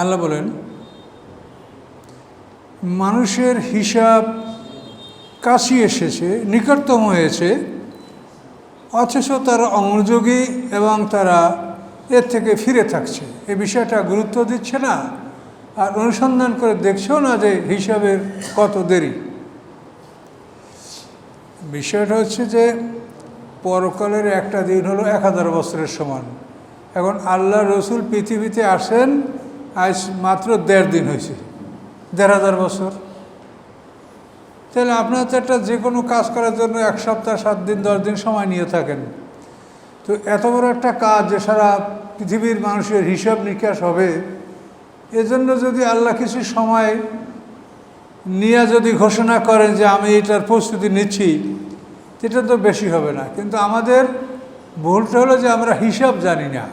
আল্লাহ বলেন, মানুষের হিসাব কাশি এসেছে, নিকটতম হয়েছে, অথচ তারা অমনোযোগী এবং তারা এর থেকে ফিরে থাকছে। এ বিষয়টা গুরুত্ব দিচ্ছে না, আর অনুসন্ধান করে দেখছেও না যে হিসাবের কত দেরি। বিষয়টা হচ্ছে যে, পরকালের একটা দিন হলো এক হাজার বছরের সমান। এখন আল্লাহ রসুল পৃথিবীতে আসেন আজ মাত্র দেড় দিন হয়েছে, দেড় হাজার বছর। তাহলে আপনার তো একটা যে কোনো কাজ করার জন্য এক সপ্তাহ, সাত দিন, দশ দিন সময় নিয়ে থাকেন। তো এত বড় একটা কাজ যে সারা পৃথিবীর মানুষের হিসাব নিকাশ হবে, এজন্য যদি আল্লাহ কিছু সময় নিয়ে যদি ঘোষণা করেন যে আমি এটার প্রস্তুতি নিচ্ছি এটা তো বেশি হবে না। কিন্তু আমাদের ভুলটা হলো যে আমরা হিসাব জানি না।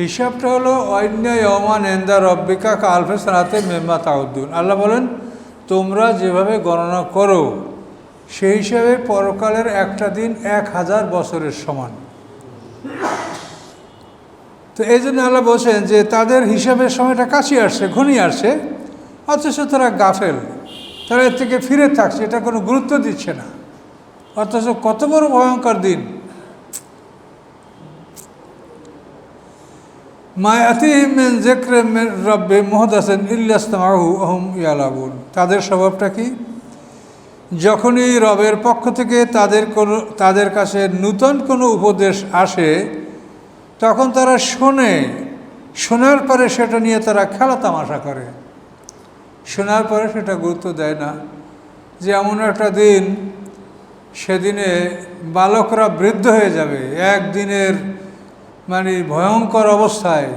হিসাবটা হলো অন্যায় অমান এন্দা রব্বিকা কালফে সালাতে মেম্মা তাউদ্দুন। আল্লাহ বলেন, তোমরা যেভাবে গণনা করো, সেই হিসাবে পরকালের একটা দিন এক হাজার বছরের সমান। তো এই জন্য আল্লাহ বলছেন যে, তাদের হিসাবের সময়টা কাছে আসছে, ঘনিয়ে আসছে, অথচ তারা গাফেল। তারা এর থেকে ফিরে থাকছে, এটা কোনো গুরুত্ব দিচ্ছে না। অথচ কত বড় ভয়ঙ্কর দিন। মায়াতিমেন জেক্রে রব্বে মোহদাসেন ইল্লাস্তমাহু আহম ইয়ালাবুন তাদের স্বভাবটা কি? যখনই রবের পক্ষ থেকে তাদের কোনো, তাদের কাছে নূতন কোনো উপদেশ আসে, তখন তারা শোনে। শোনার পরে সেটা নিয়ে তারা খেলা তামাশা করে। শোনার পরে সেটা গুরুত্ব দেয় না। যে এমন একটা দিন, সেদিনে বালকরা বৃদ্ধ হয়ে যাবে। একদিনের মানে ভয়ঙ্কর অবস্থায়।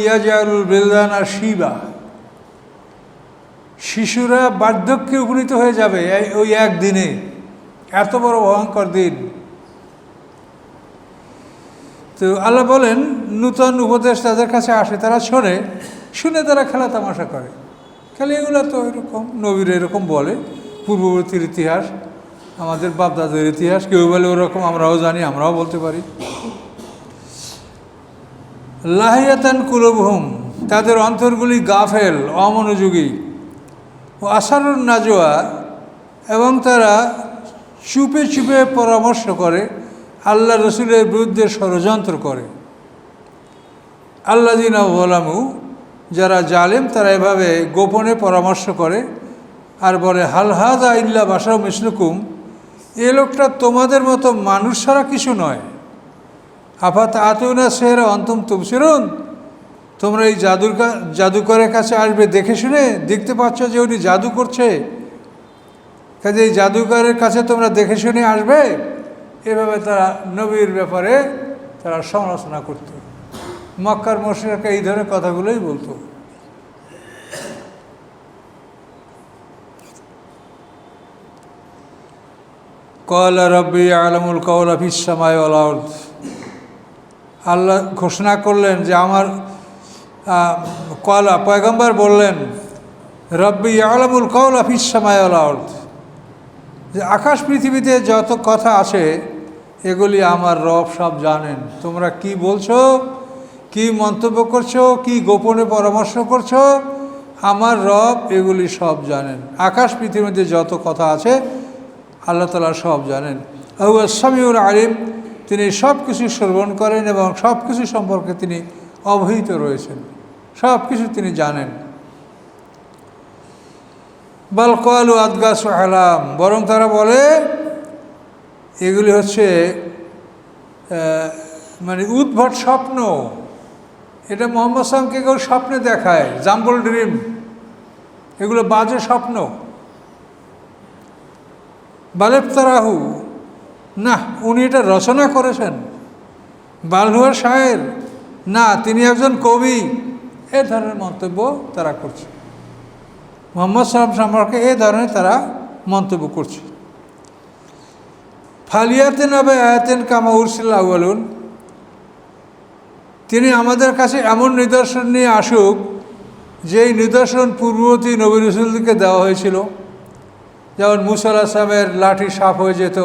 ইয়াজারুল বেলদান শিবা। শিশুরা বার্ধক্যে উপনীত হয়ে যাবে ওই একদিনে। এত বড় ভয়ঙ্কর দিন। তো আল্লাহ বলেন, নূতন উপদেশ তাদের কাছে আসে, তারা শোনে, শুনে তারা খেলা তামাশা করে। খালি এগুলো তো এরকম নবীর এরকম বলে, পূর্ববর্তীর ইতিহাস। আমাদের বাপদাদের ইতিহাস, কেউ বলে ওরকম, আমরাও জানি, আমরাও বলতে পারি। লাহিয়াতান কুলবহুম, তাদের অন্তরগুলি গাফেল, অমনোযোগী। ও আসারুন নাজোয়া এবং তারা চুপে চুপে পরামর্শ করে, আল্লাহ রসুলের বিরুদ্ধে ষড়যন্ত্র করে। আল্লা দিনা যারা জালেম, তারা এভাবে গোপনে পরামর্শ করে, আর বলে, হাল হাজা ইল্লা বাসাও মিসলুকুম। এ লোকটা তোমাদের মতো মানুষ ছাড়া কিছু নয়। আফাত আতুনা সেহরা অন্তম তুমসিরুন তোমরা এই জাদুর জাদুকরের কাছে আসবে দেখে শুনে দেখতে পাচ্ছ যে উনি জাদু করছে। কাজে এই জাদুকরের কাছে তোমরা দেখে শুনে আসবে। এভাবে তারা নবীর ব্যাপারে তারা সমালোচনা করত। মক্কার মশিরাকে এই ধরনের কথাগুলোই বলতো। কয়লা রব্বি আলমুল কৌল ফিসামায় আলাউদ আল্লাহ ঘোষণা করলেন যে আমার কয়লা পয়গম্বর বললেন, রব্বি আলমুল কৌল ফিসামায় আলাউদ যে আকাশ পৃথিবীতে যত কথা আছে, এগুলি আমার রব সব জানেন। তোমরা কি বলছো? কি মন্তব্য করছ? কি গোপনে পরামর্শ করছ? আমার রব এগুলি সব জানেন। আকাশ পৃথিবীতে যত কথা আছে আল্লাহ তালা সব জানেন। আসামিউর আলিম, তিনি সব কিছু শ্রবণ করেন এবং সব কিছু সম্পর্কে তিনি অবহিত রয়েছেন। সব কিছু তিনি জানেন। বালকালু আদগাস আলাম, বরং তারা বলে, এগুলি হচ্ছে মানে উদ্ভট স্বপ্ন। এটা মোহাম্মদ সামকে কেউ স্বপ্নে দেখায়, জাম্বল ড্রিম। এগুলো বাজে স্বপ্ন। বালেপ্তারাহু। না উনি এটা রচনা করেছেন। বালহুয়ার শায়ের, না, তিনি একজন কবি। এ ধরনের মন্তব্য তারা করছে। মোহাম্মদ সালাম সম্পর্কে এ ধরনের তারা মন্তব্য করছে। ফালিয়াতেন হবে আয়াতেন কামা উরসিল্লা বলুন তিনি আমাদের কাছে এমন নিদর্শন নিয়ে আসুক, যেই নিদর্শন পূর্ববর্তী নবী রসুলকে দেওয়া হয়েছিল। যেমন মুসাল আসলামের লাঠি সাফ হয়ে যেত,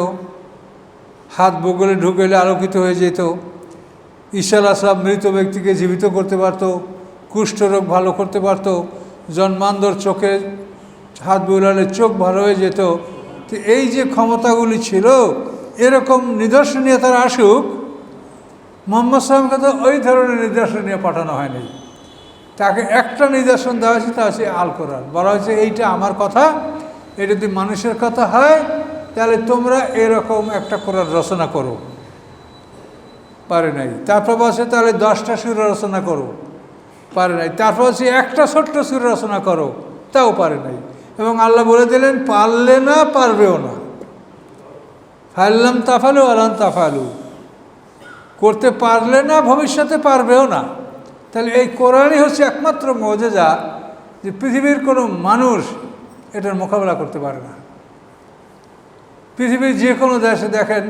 হাত বগলে ঢুকেলে আলোকিত হয়ে যেত ঈশ্বর আসলাম মৃত ব্যক্তিকে জীবিত করতে পারতো, কুষ্ঠরোগ ভালো করতে পারতো জন্মান্দর চোখে হাত বুলালে চোখ ভালো হয়ে যেত। তো এই যে ক্ষমতাগুলি ছিল, এরকম নিদর্শন নিয়ে তারা আসুক, মোহাম্মদ সালামকে তো ওই ধরনের নিদর্শন নিয়ে পাঠানো হয়নি। তাকে একটা নিদর্শন দেওয়া হয়েছে, তা হচ্ছে আল কোরআন। বলা হয়েছে, এইটা আমার কথা এটা যদি মানুষের কথা হয়, তাহলে তোমরা এরকম একটা কোরআন রচনা করো। পারে নাই। তারপর বলছে, তাহলে দশটা সুর রচনা করো। পারে নাই। তারপর বলছে, একটা ছোট্ট সুর রচনা করো। তাও পারে নাই। এবং আল্লাহ বলে দিলেন, পারলে না, পারবেও না। ফাইল্লাম তাফালু আলান তাফালু। করতে পারলে না, ভবিষ্যতে পারবেও না। তাহলে এই কোরআনই হচ্ছে একমাত্র মজেজা যে পৃথিবীর কোনো মানুষ এটার মোকাবেলা করতে পারে না। পৃথিবীর যে কোনো দেশে দেখেন,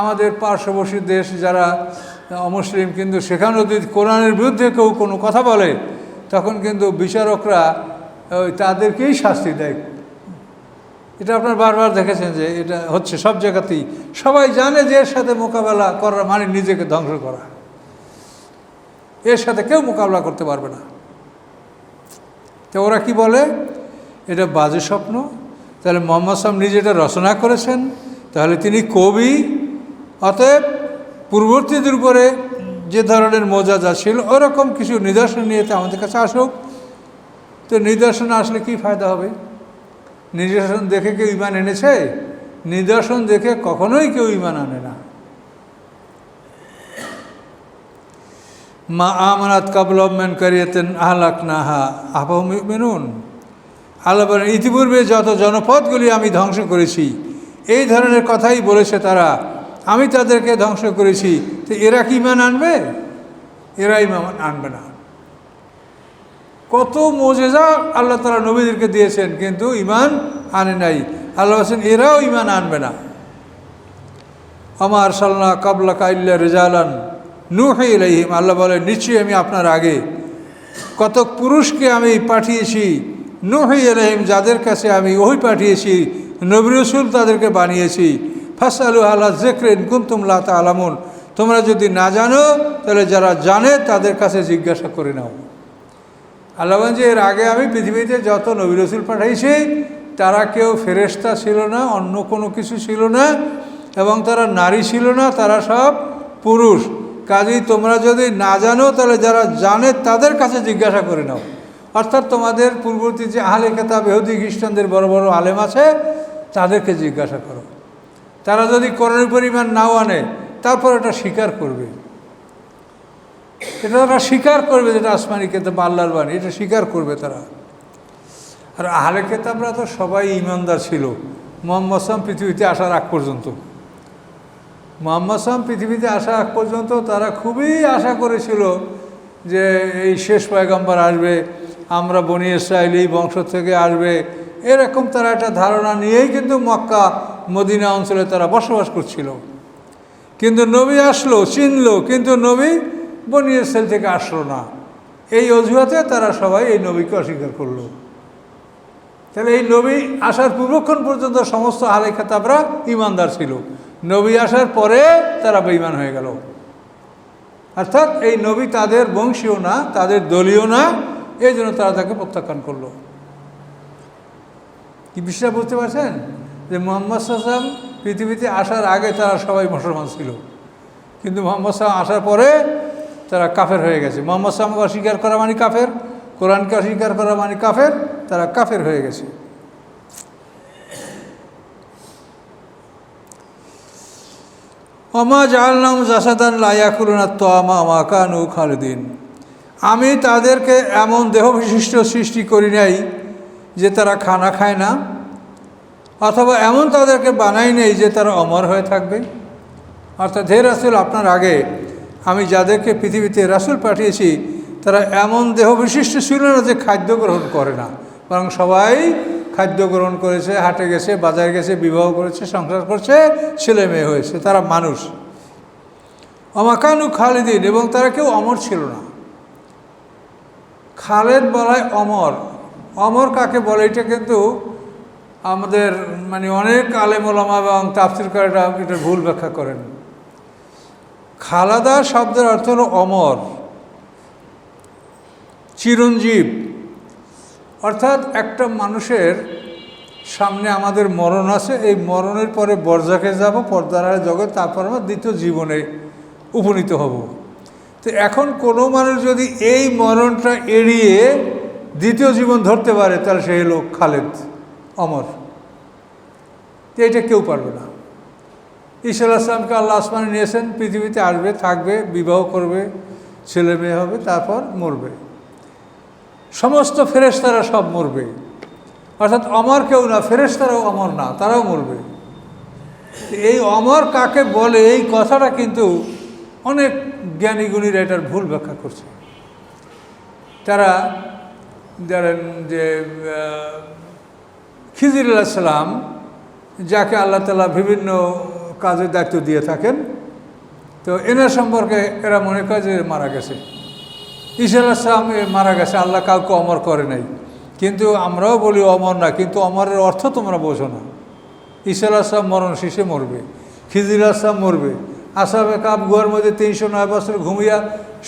আমাদের পার্শ্ববর্তী দেশ যারা অমুসলিম, কিন্তু সেখানেও যদি কোরআনের বিরুদ্ধে কেউ কোনো কথা বলে, তখন কিন্তু বিচারকরা, ওই তাদেরকেই শাস্তি দেয়। এটা আপনার বারবার দেখেছেন যে এটা হচ্ছে সব জায়গাতেই। সবাই জানে যে এর সাথে মোকাবেলা করার মানে নিজেকে ধ্বংস করা। এর সাথে কেউ মোকাবেলা করতে পারবে না। তো ওরা কি বলে? এটা বাজে স্বপ্ন। তাহলে মোহাম্মদ সাহেব নিজে এটা রচনা করেছেন। তাহলে তিনি কবি। অতএব পূর্ববর্তীদের উপরে যে ধরনের মজাজা ছিল, ওরকম কিছু নিদর্শন নিয়ে আমাদের কাছে আসুক। তো নিদর্শন আসলে কি ফায়দা হবে? নিদর্শন দেখে কেউ ইমান এনেছে? নিদর্শন দেখে কখনোই কেউ ইমান আনে না। মা আমানাত কাবলমেন করিয়েতেন আহলাক নাহা আবহ মেনুন আল্লাহ বলেন, ইতিপূর্বে যত জনপদগুলি আমি ধ্বংস করেছি, এই ধরনের কথাই বলেছে তারা। আমি তাদেরকে ধ্বংস করেছি। তো এরা কি ইমান আনবে? এরা ইমান আনবে না। কত মোজেজা আল্লাহ তালা নবীদেরকে দিয়েছেন, কিন্তু ইমান আনে নাই। আল্লাহ বলছেন, এরাও ইমান আনবে না। আমার সাল্লা কাবলা কাইল্লা রেজালান নুহে ইলাইহিম। আল্লাহ বলে নিশ্চয়ই আমি আপনার আগে কত পুরুষকে আমি পাঠিয়েছি নুহে ইলাইহিম যাদের কাছে আমি ওই পাঠিয়েছি, নবী রসুল তাদেরকে বানিয়েছি। ফাসালু আল্লাহ জেকরেন কুন্তুমলা তা আলামুন তোমরা যদি না জানো, তাহলে যারা জানে, তাদের কাছে জিজ্ঞাসা করে নাও। আল্লাহ যে, এর আগে আমি পৃথিবীতে যত নবী রসুল পাঠাইছি, তারা কেউ ফেরেস্তা ছিল না, অন্য কোনো কিছু ছিল না, এবং তারা নারী ছিল না, তারা সব পুরুষ। কাজেই তোমরা যদি না জানো, তাহলে যারা জানে, তাদের কাছে জিজ্ঞাসা করে নাও। অর্থাৎ তোমাদের পূর্ববর্তী যে আহলে কেতাব এহুদি খ্রিস্টানদের বড় বড় আলেম আছে, তাদেরকে জিজ্ঞাসা করো। তারা যদি করণের পরিমাণ নাও আনে, তারপর এটা স্বীকার করবে। এটা তারা স্বীকার করবে যেটা আসমানি কেতাব আল্লাহর বাণী, এটা স্বীকার করবে তারা। আর আহলে কেতাবরা তো সবাই ইমানদার ছিল। মোহাম্মদ সাম পৃথিবীতে আসার আগ পর্যন্ত। মোহাম্মদ সাম পৃথিবীতে আসার আগ পর্যন্ত তারা খুবই আশা করেছিল যে এই শেষ পয়গম্বর আসবে আমরা বনি ইসরায়েল এই বংশ থেকে আসবে। এরকম তারা একটা ধারণা নিয়েই কিন্তু মক্কা, মদিনা অঞ্চলে তারা বসবাস করছিল। কিন্তু নবী আসলো, চিনল, কিন্তু নবী বনি ইসরায়েল থেকে আসলো না। এই অজুহাতে তারা সবাই এই নবীকে অস্বীকার করল। তাহলে এই নবী আসার পূর্বক্ষণ পর্যন্ত সমস্ত আলে খেতাবরা ইমানদার ছিল। নবী আসার পরে তারা বেঈমান হয়ে গেল। অর্থাৎ এই নবী তাদের বংশীয় না, তাদের দলীয় না এই জন্য তারা তাকে প্রত্যাখ্যান করল। কি বিশ্বাস বুঝতে পারছেন? যে মোহাম্মদ সাল্লাম পৃথিবীতে আসার আগে তারা সবাই মুসলমান ছিল। কিন্তু মোহাম্মদ সাল্লাম আসার পরে তারা কাফের হয়ে গেছে। মোহাম্মদ সাল্লামকে অস্বীকার করা মানে কাফের, কোরআনকে অস্বীকার করা মানে কাফের, তারা কাফের হয়ে গেছে। অমা জাহালনাম জাসাদান লাইয়া লাইয়াকুলনা তোয়ামা মাকানু খালিদিন। আমি তাদেরকে এমন দেহ বিশিষ্ট সৃষ্টি করি নাই যে তারা খানা খায় না, অথবা এমন তাদেরকে বানাই নেই যে তারা অমর হয়ে থাকবে। অর্থাৎ হে রাসুল, আপনার আগে আমি যাদেরকে পৃথিবীতে রাসুল পাঠিয়েছি, তারা এমন দেহ বিশিষ্ট ছিল না যে খাদ্য গ্রহণ করে না। বরং সবাই খাদ্য গ্রহণ করেছে, হাটে গেছে, বাজারে গেছে, বিবাহ করেছে, সংসার করছে, ছেলে মেয়ে হয়েছে, তারা মানুষ। অমাকানু খালিদিন, এবং তারা কেউ অমর ছিল না। খালেদ বলায় অমর। অমর কাকে বলে? এটা কিন্তু আমাদের মানে অনেক আলেম ওলামা এবং তাফসিরকাররা এটা ভুল ব্যাখ্যা করেন। খালাদা শব্দের অর্থ হলো অমর। চিরঞ্জীব। অর্থাৎ একটা মানুষের সামনে আমাদের মরণ আছে, এই মরণের পরে বরজাকে যাব, পর্দার জগৎ, তারপর আমরা দ্বিতীয় জীবনে উপনীত হব। তো এখন কোনো মানুষ যদি এই মরণটা এড়িয়ে দ্বিতীয় জীবন ধরতে পারে, তাহলে সেই লোক খালেদ অমর। তো এটা কেউ পারবে না। ঈশ্বর আসলামকে আল্লাহ আসমানে নিয়েছেন, পৃথিবীতে আসবে, থাকবে, বিবাহ করবে, ছেলে মেয়ে হবে, তারপর মরবে। সমস্ত ফেরেশতারা সব মরবে। অর্থাৎ অমর কেউ না, ফেরেশতারাও অমর না, তারাও মরবে। এই অমর কাকে বলে, এই কথাটা কিন্তু অনেক জ্ঞানীগুণীরা এটার ভুল ব্যাখ্যা করছে। তারা ধরেন যে খিজির সালাম যাকে আল্লাহ তালা বিভিন্ন কাজের দায়িত্ব দিয়ে থাকেন, তো এনার সম্পর্কে এরা মনে করে যে মারা গেছে। ঈশা আসলাম মারা গেছে, আল্লাহ কাউকে অমর করে নাই। কিন্তু আমরাও বলি অমর না, কিন্তু অমরের অর্থ তোমরা বোঝো না। ঈশা আসলাম মরণ শেষে মরবে, খিজির মরবে। আসাবে কাপ গুহার মধ্যে তিনশো নয় বছর ঘুমিয়া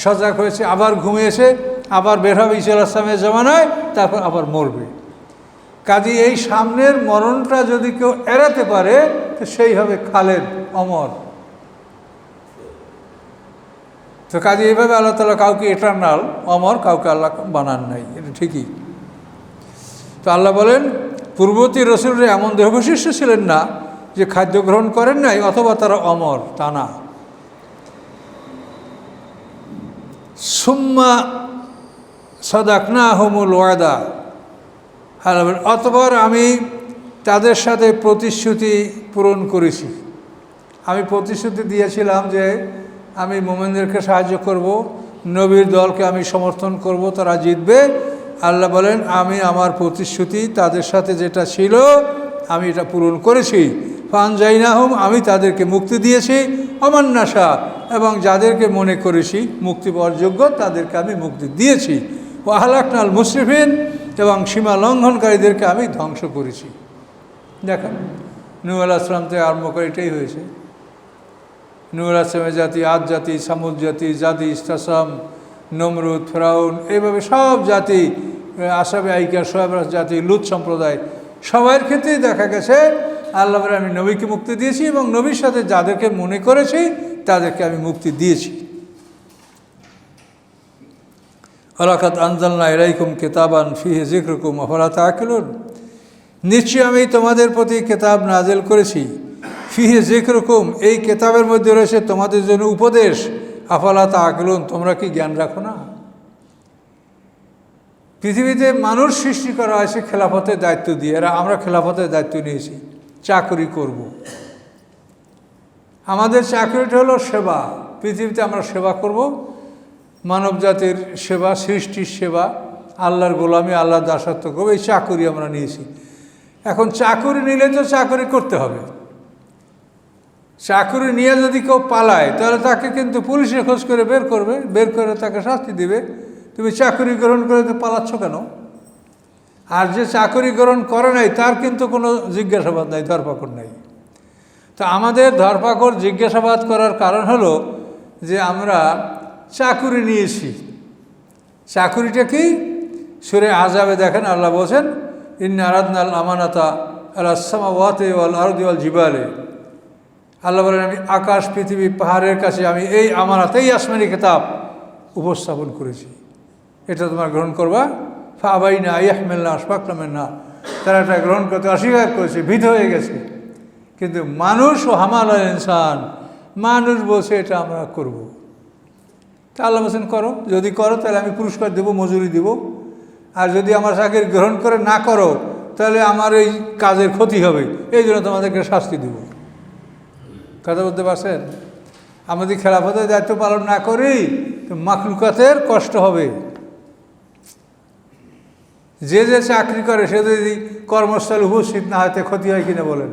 সজাগ হয়েছে, আবার ঘুমিয়েছে আবার বের হবে ঈশা আসলামের জমানায়, তারপর আবার মরবে। কাজী এই সামনের মরণটা যদি কেউ এড়াতে পারে, তো সেই হবে খালেদ অমর। তো কাজে এইভাবে আল্লাহ তালা কাউকে এটার্নাল অমর, কাউকে আল্লাহ বানান নাই, এটা ঠিকই। তো আল্লাহ বলেন, পূর্ববর্তী রসুলরা এমন দেহবশিষ্ট ছিলেন না যে খাদ্য গ্রহণ করেন নাই অথবা তারা অমর, তা না। সুম্মা সদাকনা হোমুল ওয়াদা অতপর আমি তাদের সাথে প্রতিশ্রুতি পূরণ করেছি। আমি প্রতিশ্রুতি দিয়েছিলাম যে আমি মোমেনদেরকে সাহায্য করব, নবীর দলকে আমি সমর্থন করব, তারা জিতবে। আল্লাহ বলেন, আমি আমার প্রতিশ্রুতি তাদের সাথে যেটা ছিল, আমি এটা পূরণ করেছি। ফান জাইনাহুম আমি তাদেরকে মুক্তি দিয়েছি। অমান্নাসা, এবং যাদেরকে মনে করেছি মুক্তি পাওয়ার যোগ্য, তাদেরকে আমি মুক্তি দিয়েছি। ও আহলাকনাল মুসরিফিন, এবং সীমা লঙ্ঘনকারীদেরকে আমি ধ্বংস করেছি। দেখেন নূ আলাহ আসলাম থেকে আরম্ভ করে এটাই হয়েছে। নূর আসলামের জাতি, আদ জাতি, সামুদ জাতি জাতি ইস্তাসাম নমরুদ, ফেরাউন, এইভাবে সব জাতি আসাবে আইকা সোয়াবরাস জাতি লুত সম্প্রদায় সবার ক্ষেত্রেই দেখা গেছে আল্লাহ আমি নবীকে মুক্তি দিয়েছি এবং নবীর সাথে যাদেরকে মনে করেছি, তাদেরকে আমি মুক্তি দিয়েছি। আলাকাত আনজালনা এরাইকুম কেতাবান ফিহে জিক্রকুম অফলা তাকিলুন নিশ্চয়ই আমি তোমাদের প্রতি কেতাব নাজেল করেছি। ফিহে জিক্রকুম এই কেতাবের মধ্যে রয়েছে তোমাদের জন্য উপদেশ। আফালা তাকিলুন তোমরা কি জ্ঞান রাখো না? পৃথিবীতে মানুষ সৃষ্টি করা হয়েছে খেলাফতের দায়িত্ব দিয়ে, এরা আমরা খেলাফতের দায়িত্ব নিয়েছি। চাকরি করব। আমাদের চাকরিটা হলো সেবা। পৃথিবীতে আমরা সেবা করব। মানব জাতির সেবা, সৃষ্টির সেবা, আল্লাহর গোলামি, আল্লাহর দাসত্ব করব। এই চাকরি আমরা নিয়েছি। এখন চাকরি নিলে তো চাকরি করতে হবে। চাকরি নিয়ে যদি কেউ পালায়, তাহলে তাকে কিন্তু পুলিশে খোঁজ করে বের করবে। বের করে তাকে শাস্তি দিবে। তুমি চাকরি গ্রহণ করে তো পালাচ্ছ কেন? আর যে চাকরি গ্রহণ করে নাই, তার কিন্তু কোনো জিজ্ঞাসাবাদ নাই, ধরপাকড় নাই। তো আমাদের ধরপাকড় জিজ্ঞাসাবাদ করার কারণ হলো যে আমরা চাকুরি নিয়েছি। চাকুরিটা কি? সুরে আজাবে দেখেন, আল্লাহ বলছেন, ইন্না আরাদনাল আমানাতা আল্লাহ ওয়াতে ওয়াল আরদি ওয়াল জিবালে। আল্লাহ বলেন, আমি আকাশ, পৃথিবী, পাহাড়ের কাছে, আমি এই আমানত এই আসমানি খেতাব উপস্থাপন করেছি। এটা তোমার গ্রহণ করবা ফাবাই না ইয়াহমেল না আসপাকলামের না তারা এটা গ্রহণ করতে অস্বীকার করেছে, ভীত হয়ে গেছে। কিন্তু মানুষ ও হামাল ইনসান, মানুষ বসে এটা আমরা করব। তা আল্লাহ বলছেন, করো। যদি করো, তাহলে আমি পুরস্কার দেবো, মজুরি দেব। আর যদি আমার চাকরি গ্রহণ করে না করো, তাহলে আমার এই কাজের ক্ষতি হবে। এই জন্য তোমাদেরকে শাস্তি দেব। কথা বলতে পারছেন? আমি যদি খেলাফতের দায়িত্ব পালন না করি তো মাকলুকাতের কষ্ট হবে। যে যে চাকরি করে সে যদি কর্মস্থলে উপস্থিত না হয় ক্ষতি হয় কিনা বলেন?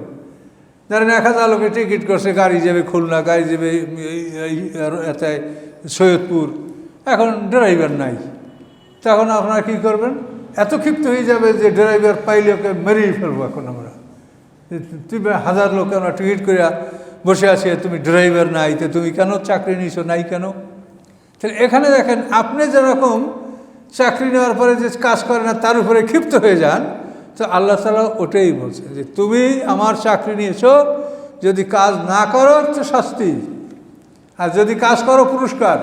ধরেন এক হাজার লোকে টিকিট করছে, গাড়ি যাবে খুলনা, গাড়ি যাবে সৈয়দপুর। এখন ড্রাইভার নাই। তখন আপনারা কী করবেন? এত ক্ষিপ্ত হয়ে যাবে যে ড্রাইভার পাইলে ওকে মেরেই ফেলব এখন আমরা। তুই হাজার লোক আমরা টিকিট করিয়া বসে আছি তুমি ড্রাইভার নাই, তো তুমি কেন চাকরি নিয়েছো নাই কেন? তাহলে এখানে দেখেন, আপনি যেরকম চাকরি নেওয়ার পরে যে কাজ করে না, তার উপরে ক্ষিপ্ত হয়ে যান। তো আল্লাহ তালা ওটাই বলছে যে, তুমি আমার চাকরি নিয়েছো, যদি কাজ না করো, তো শাস্তি। আর যদি কাজ করো, পুরস্কার।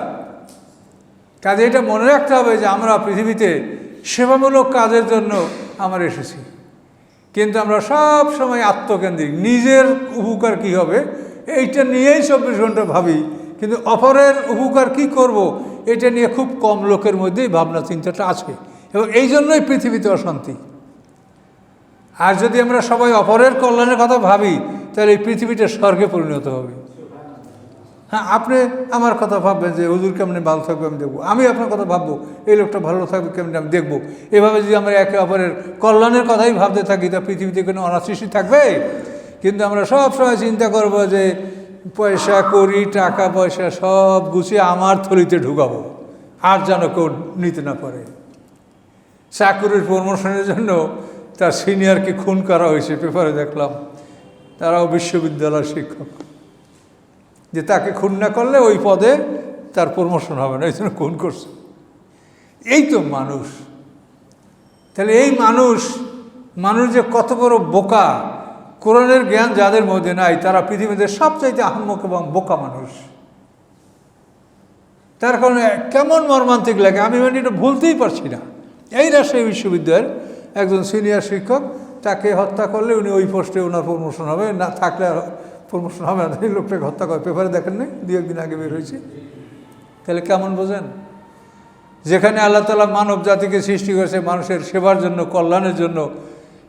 কাজে এটা মনে রাখতে হবে যে, আমরা পৃথিবীতে সেবামূলক কাজের জন্য আমরা এসেছি। কিন্তু আমরা সব সময় আত্মকেন্দ্রিক। নিজের উপকার কি হবে? এইটা নিয়েই চব্বিশ ঘণ্টা ভাবি। কিন্তু অপরের উপকার কি করব? এটা নিয়ে খুব কম লোকের মধ্যেই ভাবনা চিন্তাটা আছে। এবং এই জন্যই পৃথিবীতে অশান্তি। আর যদি আমরা সবাই অপরের কল্যাণের কথা ভাবি, তাহলে এই পৃথিবীটা স্বর্গে পরিণত হবে। হ্যাঁ আপনি আমার কথা ভাববেন যে, হুজুর, কেমনি ভালো থাকবে আমি দেখব? আমি আপনার কথা ভাববো, এই লোকটা ভালো থাকবে, কেমনি আমি দেখব? এভাবে যদি আমরা একে অপরের কল্যাণের কথাই ভাবতে থাকি, তা পৃথিবীতে কোনো অনাসৃষ্টি থাকবে? কিন্তু আমরা সব সময় চিন্তা করব যে পয়সা করি, টাকা পয়সা সব গুছিয়ে আমার থলিতে ঢুকাবো। আর যেন কেউ নিতে না পারে। চাকুরির প্রমোশনের জন্য তার সিনিয়রকে খুন করা হয়েছে, পেপারে দেখলাম। তারাও বিশ্ববিদ্যালয়ের শিক্ষক। যে তাকে খুন না করলে ওই পদে তার প্রমোশন হবে না, এই জন্য খুন করছে। এই তো মানুষ। তাহলে এই মানুষ মানুষ যে কত বড় বোকা কোরআনের জ্ঞান যাদের মধ্যে নাই, তারা পৃথিবীতে সবচাইতে আহম্মক এবং বোকা মানুষ। তার কারণে কেমন মর্মান্তিক লাগে, আমি মানে এটা ভুলতেই পারছি না। এই রাজশাহী বিশ্ববিদ্যালয়ের একজন সিনিয়র শিক্ষক, তাকে হত্যা করলে উনি ওই পোস্টে ওনার প্রমোশন হবে, না থাকলে আর প্রমোশন হবে না। লোকটাকে হত্যা করে পেপারে দেখেন নাই দু একদিন আগে বের হয়েছে। তাহলে কেমন বোঝেন? যেখানে আল্লাহ তালা মানব জাতিকে সৃষ্টি করেছে মানুষের সেবার জন্য, কল্যাণের জন্য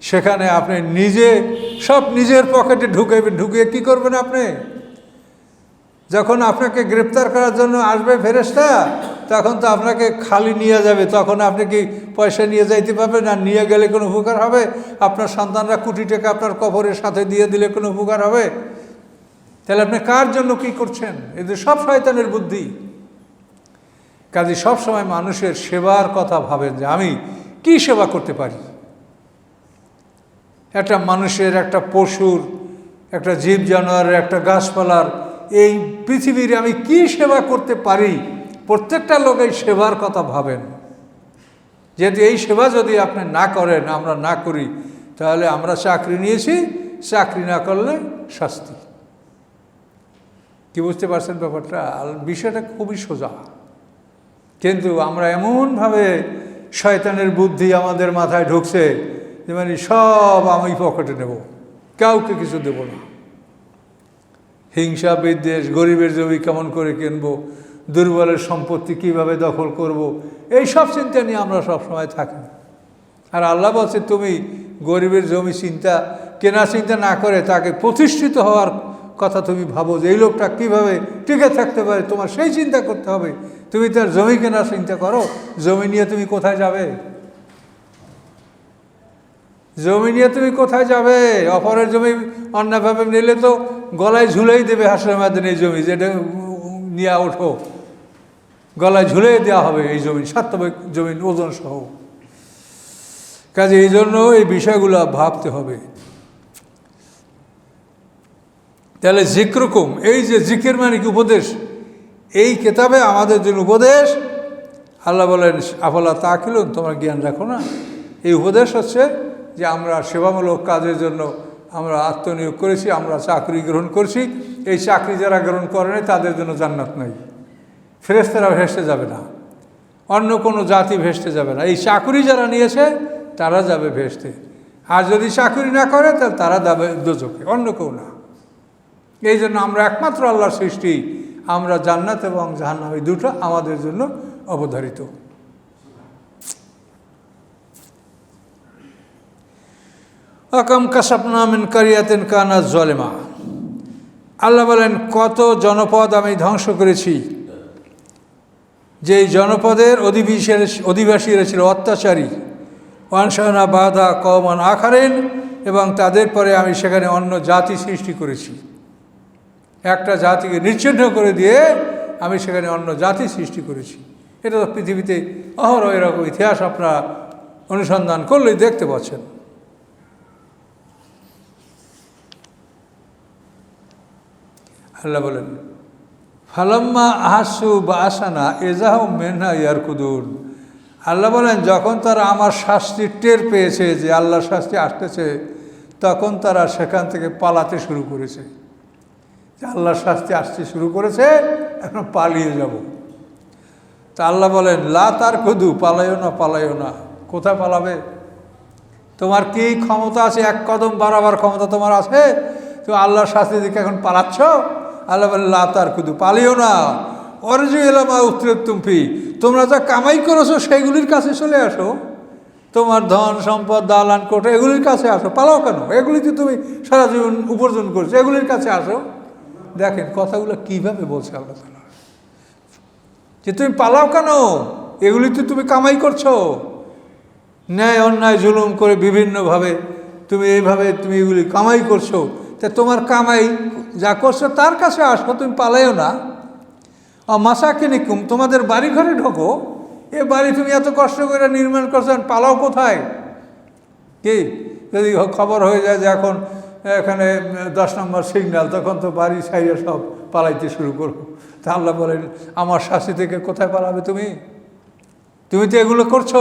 সেখানে আপনি নিজে, সব নিজের পকেটে ঢুকে ঢুকিয়ে কি করবেন আপনি? যখন আপনাকে গ্রেপ্তার করার জন্য আসবে ফেরেস্তা তখন তো আপনাকে খালি নিয়ে যাবে, তখন আপনি কি পয়সা নিয়ে যাইতে পারবেন? আর নিয়ে গেলে কোনো উপকার হবে? আপনার সন্তানরা কোটি টাকা আপনার কবরের সাথে দিয়ে দিলে কোনো উপকার হবে? তাহলে আপনি কার জন্য কি করছেন? এদের সব শয়তানের বুদ্ধি। কাজে সবসময় মানুষের সেবার কথা ভাবেন যে আমি কি সেবা করতে পারি? একটা মানুষের, একটা পশুর, একটা জীব জানোয়ারের একটা গাছপালার, এই পৃথিবীর আমি কি সেবা করতে পারি? প্রত্যেকটা লোক এই সেবার কথা ভাবেন। যেহেতু এই সেবা যদি আপনি না করেন, আমরা না করি, তাহলে আমরা চাকরি নিয়েছি, চাকরি না করলে শাস্তি। কি বুঝতে পারছেন ব্যাপারটা? বিষয়টা খুবই সোজা। কিন্তু আমরা এমনভাবে শয়তানের বুদ্ধি আমাদের মাথায় ঢুকছে যে মানে সব আমি পকেটে নেব। কাউকে কিছু দেব না। হিংসা, বিদ্বেষ, গরিবের জমি কেমন করে কিনবো, দুর্বলের সম্পত্তি কীভাবে দখল করব। এই সব চিন্তা নিয়ে আমরা সব সময় থাকি। আর আল্লাহ বলছে, তুমি গরিবের জমি চিন্তা, কেনা চিন্তা না করে তাকে প্রতিষ্ঠিত হওয়ার কথা তুমি ভাবো যে এই লোকটা কীভাবে টিকে থাকতে পারে, তোমার সেই চিন্তা করতে হবে। তুমি তার জমি কেনার চিন্তা করো। জমি নিয়ে তুমি কোথায় যাবে? জমি নিয়ে তুমি কোথায় যাবে? অপরের জমি অন্যভাবে নিলে তো গলায় ঝুলেই দেবে হাসের মাধ্যমে এই জমি, যেটা নিয়ে ওঠো। গলায় ঝুলে দেওয়া হবে এই জমি স্বার্থবিক জমিন ওজন সহ। কাজে এই জন্য এই বিষয়গুলো ভাবতে হবে। তাহলে জিক্রকুম, এই যে জিকের মানে কি উপদেশ? এই কেতাবে আমাদের জন্য উপদেশ। আল্লাহ বলেন, আফলা তা কিলুন তোমার জ্ঞান রাখো না। এই উপদেশ হচ্ছে যে আমরা সেবামূলক কাজের জন্য আমরা আত্মনিয়োগ করেছি, আমরা চাকরি গ্রহণ করছি। এই চাকরি যারা গ্রহণ করেনি তাদের জন্য জান্নাত নাই। ফেরেস্তারা ভেসতে যাবে না। অন্য কোনো জাতি ভেসতে যাবে না। এই চাকরি যারা নিয়েছে, তারা যাবে ভেসতে। আর যদি চাকরি না করে, তাহলে তারা যাবে দোজকে অন্য কেউ না। এই জন্য আমরা একমাত্র আল্লাহর সৃষ্টি। আমরা জান্নাত এবং জাহান্নাম এই দুটো আমাদের জন্য অবধারিত। অকম কাসাপনামিন কারিয়াতেন কানা জলেমা। আল্লাহ বলেন, কত জনপদ আমি ধ্বংস করেছি। যে জনপদের অধিবাসীরা ছিল অত্যাচারী। ওয়ানসানা বাধা কমান আখারেন এবং তাদের পরে আমি সেখানে অন্য জাতি সৃষ্টি করেছি। একটা জাতিকে নিচ্ছিন্ন করে দিয়ে আমি সেখানে অন্য জাতি সৃষ্টি করেছি। এটা তো পৃথিবীতে অহরহ এরকম ইতিহাস আপনারা অনুসন্ধান করলেই দেখতে পাচ্ছেন। আল্লাহ বলেন, ফালাম্মা আহাসু বা আসানা এজাহ মেনহা ইয়ার কুদুন আল্লাহ বলেন, যখন তারা আমার শাস্তি টের পেয়েছে যে আল্লাহর শাস্তি আসতেছে, তখন তারা সেখান থেকে পালাতে শুরু করেছে। যে আল্লাহর শাস্তি আসতে শুরু করেছে, এখন পালিয়ে যাব। তা আল্লাহ বলেন, লা তার কদু পালাইও না পালাইও না। কোথায় পালাবে? তোমার কি ক্ষমতা আছে? এক কদম বাড়াবার ক্ষমতা তোমার আছে? তুমি আল্লাহর শাস্তি দিকে এখন পালাচ্ছ? আল্লাহ তার কুদু, পালিও না। অরজু এলামা উত্তর তুমফি, তোমরা যা কামাই করেছ সেইগুলির কাছে চলে আসো। তোমার ধন সম্পদ, দালান কোটা এগুলির কাছে আসো। পালাও কেন? এগুলিতে তুমি সারা জীবন উপার্জন করছ, এগুলির কাছে আসো। দেখেন কথাগুলো কীভাবে বলছে আল্লাহ তালা যে তুমি পালাও কেন? এগুলিতে তুমি কামাই করছ। ন্যায় অন্যায় জুলুম করে বিভিন্নভাবে তুমি এইভাবে তুমি এগুলি কামাই করছ। তা তোমার কামাই যা করছ তার কাছে আসো, তুমি পালাইও না। মাসাকে কুম তোমাদের বাড়ি ঘরে ঢোকো। এ বাড়ি তুমি এত কষ্ট করে নির্মাণ করছ পালাও কোথায়? কি? যদি খবর হয়ে যায় যে এখন, এখানে দশ নম্বর সিগন্যাল, তখন তো বাড়ি সাইডে সব পালাইতে শুরু করব তা আল্লাহ বলেন, আমার শাস্তি থেকে কোথায় পালাবে তুমি? তুমি তো এগুলো করছ,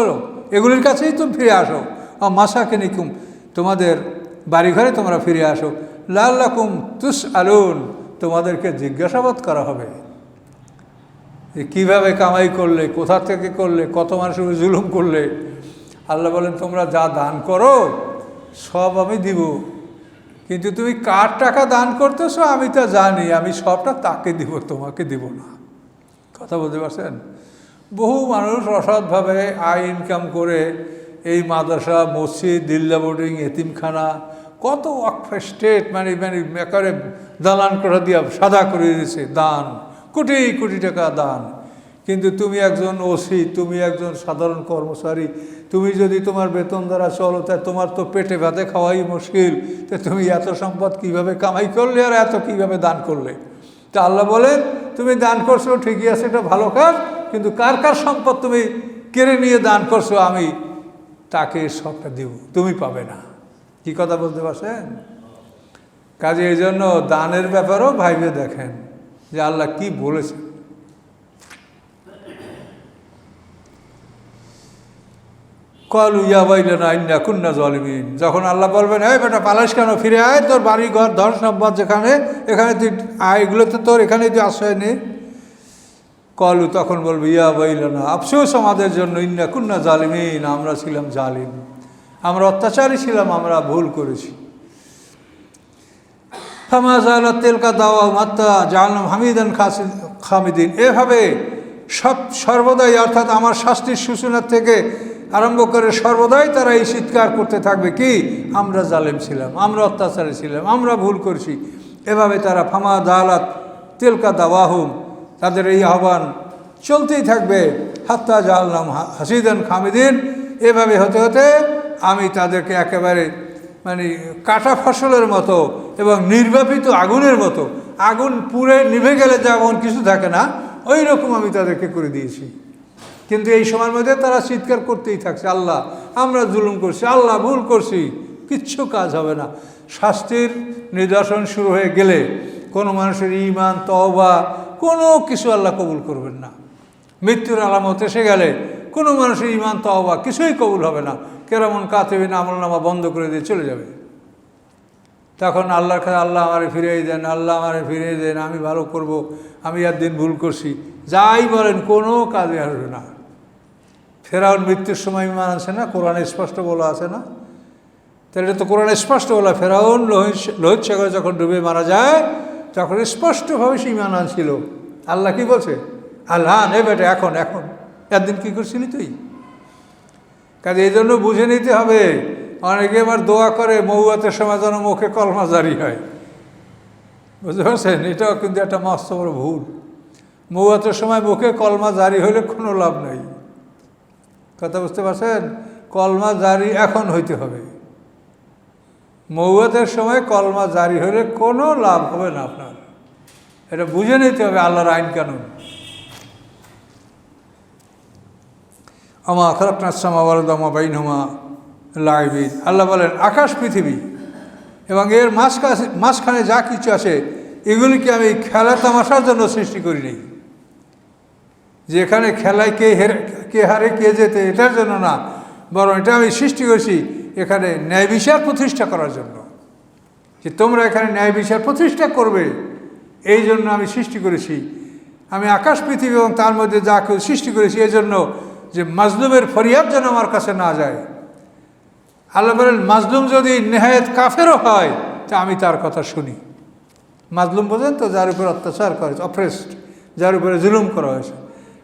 এগুলির কাছেই তুমি ফিরে আসো। মাসাকে নিকুম তোমাদের বাড়িঘরে তোমরা ফিরে আসো। লাল্লাকুম তুস আলুন তোমাদেরকে জিজ্ঞাসাবাদ করা হবে। যে কীভাবে কামাই করলে, কোথা থেকে করলে, কত মানুষের জুলুম করলে? আল্লাহ বলেন, তোমরা যা দান করো, সব আমি দিব। কিন্তু তুমি কার টাকা দান করতেছো, আমি তা জানি। আমি সবটা তাকে দিব, তোমাকে দিব না। কথা বলতে পারছেন? বহু মানুষ অসৎভাবে আয় ইনকাম করে এই মাদ্রাসা, মসজিদ, দিল্লা বোর্ডিং, এতিমখানা কত ওয়াকফ স্টেট মানে মানে একেবারে দালান করা দিয়া সাদা করে দিয়েছে, দান, কোটি কোটি টাকা দান। কিন্তু তুমি একজন ওসি, তুমি একজন সাধারণ কর্মচারী, তুমি যদি তোমার বেতন দ্বারা চলো তাই তোমার তো পেটে ভাতে খাওয়াই মুশকিল। তো তুমি এত সম্পদ কীভাবে কামাই করলে আর এত কীভাবে দান করলে? তা আল্লাহ বলেন, তুমি দান করছ, ঠিকই আছে, এটা ভালো কাজ, কিন্তু কার কার সম্পদ তুমি কেড়ে নিয়ে দান করছ, আমি তাকে সবটা দিব, তুমি পাবে না। কি কথা বলতে পারছেন কাজে এই জন্য দানের ব্যাপারেও ভাইবে দেখেন যে আল্লাহ কি বলেছে কলু ইয়াবাইলেন আইনা কুন্না জলিমিন। যখন আল্লাহ বলবেন, এই বেটা, পালাস কেন? ফিরে আয়, তোর বাড়ি ঘর ধর সম্পদ যেখানে, এখানে তুই আয়, এগুলোতে তোর এখানে তুই আশ্রয় নে। কলু তখন বলবে, ইয়া বাইলানা আফসোস আমাদের জন্য, ইন্না কুন্না জালিমিন, আমরা ছিলাম জালিম। আমরা অত্যাচারী ছিলাম, আমরা ভুল করেছি। ফামাজাল তেলকা দাওয়া মাত্তা হামিদান খাসি খামিদিন। এভাবে সব সর্বদাই, অর্থাৎ আমার শাস্তির সূচনার থেকে আরম্ভ করে সর্বদাই তারা এই চিৎকার করতে থাকবে কি? আমরা জালেম ছিলাম, আমরা অত্যাচারী ছিলাম, আমরা ভুল করছি। এভাবে তারা ফামা দালাত তেলকা দাওয়াহুম তাদের এই আহ্বান চলতেই থাকবে। হাত্তা জাহাল্লাম হাসিদান খামিদিন। এভাবে হতে হতে আমি তাদেরকে একেবারে মানে কাটা ফসলের মতো এবং নির্বাপিত আগুনের মতো, আগুন পুড়ে নিভে গেলে যেমন কিছু থাকে না ওই রকম আমি তাদেরকে করে দিয়েছি। কিন্তু এই সময়ের মধ্যে তারা চিৎকার করতেই থাকছে, আল্লাহ, আমরা জুলুম করছি, আল্লাহ, ভুল করছি, কিচ্ছু কাজ হবে না। শাস্তির নিদর্শন শুরু হয়ে গেলে কোনো মানুষের ইমান তওবা, কোনো কিছু আল্লাহ কবুল করবেন না। মৃত্যুর আলামত এসে গেলে কোনো মানুষের ইমান তওবা কিছুই কবুল হবে না। কেরামন কাতেবিন আমল নামা বন্ধ করে দিয়ে চলে যাবে। তখন আল্লাহর কাছে আল্লাহ আমারে ফিরিয়ে দেন, আল্লাহ আমারে ফিরিয়ে দেন, আমি ভালো করব, আমি আর দিন ভুল করছি। যাই বলেন, কোনো কাজে আসবে না। ফেরাউন মৃত্যুর সময় ইমান আছে না? কোরআনে স্পষ্ট বলা আছে না? তাহলে এটা তো কোরআনে স্পষ্ট বলা, ফেরাউন লোহিত লোহিত সাগরে যখন ডুবে মারা যায়, তখন স্পষ্টভাবে সে ইমান আনছিল। আল্লাহ কি বলছে? আল্লাহ নে বেটা, এখন এখন। একদিন কী করছিলি তুই? কাজে এই জন্য বুঝে নিতে হবে। অনেকে আবার দোয়া করে মৌয়াতের সময় যেন মুখে কলমা জারি হয়। বুঝতে পারছেন? এটাও কিন্তু একটা মস্ত বড় ভুল। মৌয়াতের সময় মুখে কলমা জারি হলে কোনো লাভ নেই। কথা বুঝতে পারছেন? কলমা জারি এখন হইতে হবে। মৌয়াতের সময় কলমা জারি হলে কোনো লাভ হবে না আপনার। এটা বুঝে নিতে হবে আল্লাহর আইন কানুন। আমা আখরাকাসমা ওয়ালদামা বাইনহুমা লাইবিন আল্লাহ বলেন, আকাশ, পৃথিবী এবং এর মাঝখানে মাঝখানে যা কিছু আছে, এগুলিকে আমি খেলা তামাশার জন্য সৃষ্টি করি নাই। যে এখানে খেলায় কে হেরে, কে হারে, কে যেতে এটার জন্য না, বরং এটা আমি সৃষ্টি করেছি এখানে ন্যায় বিচার প্রতিষ্ঠা করার জন্য। যে তোমরা এখানে ন্যায় বিচার প্রতিষ্ঠা করবে, এই জন্য আমি সৃষ্টি করেছি। আমি আকাশ, পৃথিবী এবং তার মধ্যে যা সৃষ্টি করেছি, এই জন্য যে মাজলুমের ফরিয়াদ যেন আমার কাছে না যায়। আল্লাহ বলেন, মাজলুম যদি নেহায়ত কাফেরও হয়, তা আমি তার কথা শুনি। মাজলুম বোঝেন তো, যার উপরে অত্যাচার করে অপ্রেসড যার উপরে জুলুম করা হয়েছে।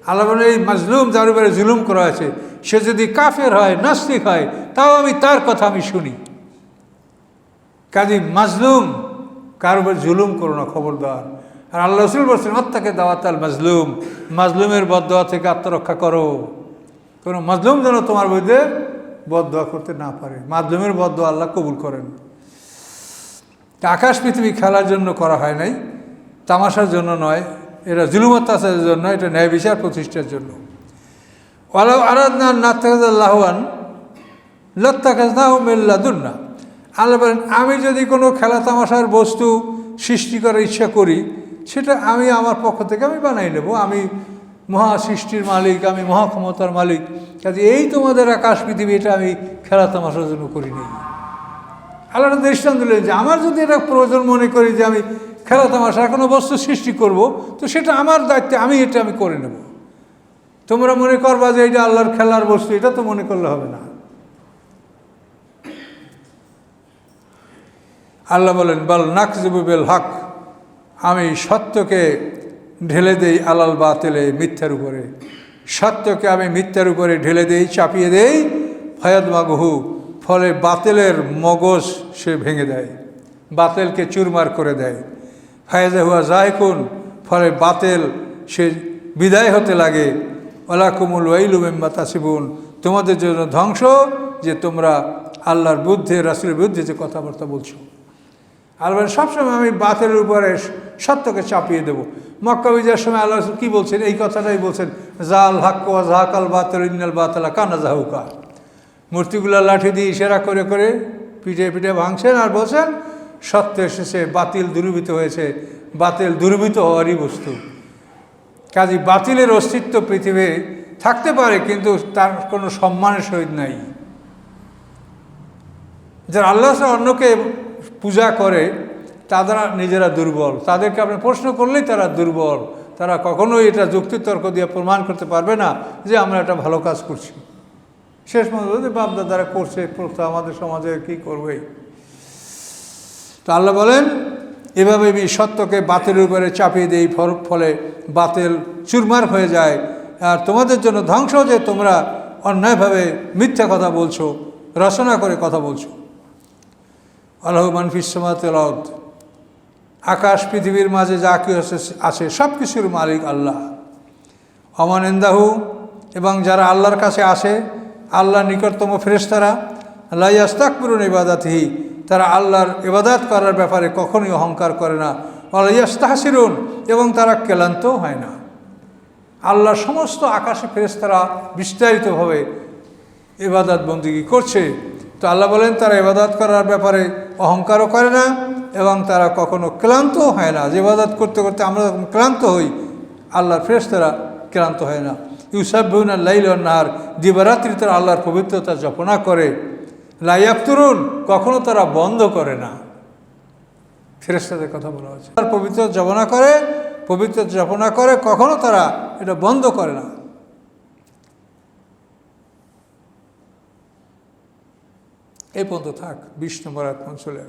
আল্লাহ বলেন, এই মাজলুম যার উপরে জুলুম করা হয়েছে, সে যদি কাফের হয়, নাস্তিক হয়, তাও আমি তার কথা আমি শুনি। কাজী মাজলুম কার উপর জুলুম করো না, খবরদার। আর আল্লাহ রসুল বলছেন, আত্মাকে দাওয়াত আল মাজলুম মাজলুমের বদয়া থেকে আত্মরক্ষা করো। কোনো মাজলুম যেন তোমার মধ্যে বদয়া করতে না পারে। মাজলুমের বদয়া আল্লাহ কবুল করেন। আকাশ পৃথিবী খেলার জন্য করা হয় নাই, তামাশার জন্য নয় এটা জুলুম অত্যাচারের জন্য, এটা ন্যায় বিচার প্রতিষ্ঠার জন্য। আরাধনা নাত্তাকাজাল্লাহওয়ান লত্তাকাজনাহ মেল্লাদুন্না আল্লাহ বলেন, আমি যদি কোনো খেলা তামাশার বস্তু সৃষ্টি করার ইচ্ছা করি, সেটা আমি আমার পক্ষ থেকে আমি বানাই নেব। আমি মহা সৃষ্টির মালিক, আমি মহাক্ষমতার মালিক। কাজে এই তোমাদের আকাশ, পৃথিবী, এটা আমি খেলা তামাশার জন্য করিনি। আল্লাহ দৃষ্টান্ত দিলেন যে, আমার যদি এটা প্রয়োজন মনে করি যে, আমি খেলা তামাশা কোনো বস্তু সৃষ্টি করব, তো সেটা আমার দায়িত্বে, আমি এটা আমি করে নেব। তোমরা মনে করবা যে, এটা আল্লাহর খেলার বস্তু, এটা তো মনে করলে হবে না। আল্লাহ বলেন, বল নাকজিবুবেল হক আমি সত্যকে ঢেলে দেই আলাল বাতেলে মিথ্যার উপরে। সত্যকে আমি মিথ্যার উপরে ঢেলে দেই, চাপিয়ে দেই, ফয়াদ মাগহু, ফলে বাতেলের মগজ সে ভেঙে দেয়, বাতেলকে চুরমার করে দেয়। ফায়দা হুয়া জায়কুন, ফলে বাতেল সে বিদায় হতে লাগে। ওলাকুমুল ওয়াইলু মেম্বা তাসিবুন, তোমাদের জন্য ধ্বংস যে তোমরা আল্লাহর বুদ্ধে, রাসুলের বিরুদ্ধে যে কথাবার্তা বলছো। আল্লাহ সবসময় আমি বাতের উপরে সত্যকে চাপিয়ে দেবো। মক্কা বিজয়ের সময় আল্লাহ কী বলছেন? এই কথাটাই বলছেন, জাল হাক্কা জাহাকাল বাতেল, ইন্নাল বাতলা কানা জাহুকা। মূর্তিগুলো লাঠি দিয়ে ইশারা করে করে পিঠে পিঠে ভাঙছেন আর বলছেন সত্য এসেছে বাতিল দুর্বৃত হয়েছে। বাতিল দুর্বৃত হওয়ারই বস্তু। কাজী বাতিলের অস্তিত্ব পৃথিবী থাকতে পারে, কিন্তু তার কোনো সম্মানের সহিত নাই। যারা আল্লাহ অন্যকে পূজা করে, তারা নিজেরা দুর্বল। তাদেরকে আপনি প্রশ্ন করলেই তারা দুর্বল। তারা কখনোই এটা যুক্তিতর্ক দিয়ে প্রমাণ করতে পারবে না যে আমরা একটা ভালো কাজ করছি। শেষ মধ্যে বাপদাদারা করছে আমাদের সমাজে কি করবে তো আল্লাহ বলেন, এভাবে আমি সত্যকে বাতিলের উপরে চাপিয়ে দিই ফলে বাতিল চুরমার হয়ে যায়। আর তোমাদের জন্য ধ্বংস যে তোমরা অন্যায়ভাবে মিথ্যা কথা বলছো, রচনা করে কথা বলছো। আল্লাহ মানফিসমাত আকাশ, পৃথিবীর মাঝে যা কি আছে আছে সব কিছুর মালিক আল্লাহ। অমানেন্দাহু এবং যারা আল্লাহর কাছে আসে আল্লাহ নিকটতম ফেরেস্তারা লাইয়াস্তাকপুরুন ইবাদাতহি, তারা আল্লাহর ইবাদাত করার ব্যাপারে কখনোই অহংকার করে না। আল্লাহস্তাহাসিরুন এবং তারা ক্লান্তও হয় না। আল্লাহর সমস্ত আকাশে ফেরেস্তারা বিস্তারিতভাবে ইবাদত বন্দিগি করছে। তো আল্লাহ বলেন, তারা ইবাদত করার ব্যাপারে অহংকারও করে না এবং তারা কখনো ক্লান্তও হয় না। যে ইবাদত করতে করতে আমরা যখন ক্লান্ত হই, আল্লাহর ফ্রেশ তারা ক্লান্ত হয় না। ইউসাফুন লাইল নাহার দিবারাত্রি তারা আল্লাহর পবিত্রতা জপনা করে। লাইয়াফতুরুন কখনো তারা বন্ধ করে না। ফেরেস্তাদের কথা বলা হচ্ছে তার পবিত্র জপনা করে পবিত্র জপনা করে, কখনো তারা এটা বন্ধ করে না। এই পর্যন্ত থাক বিশ নম্বর আত্মন চলে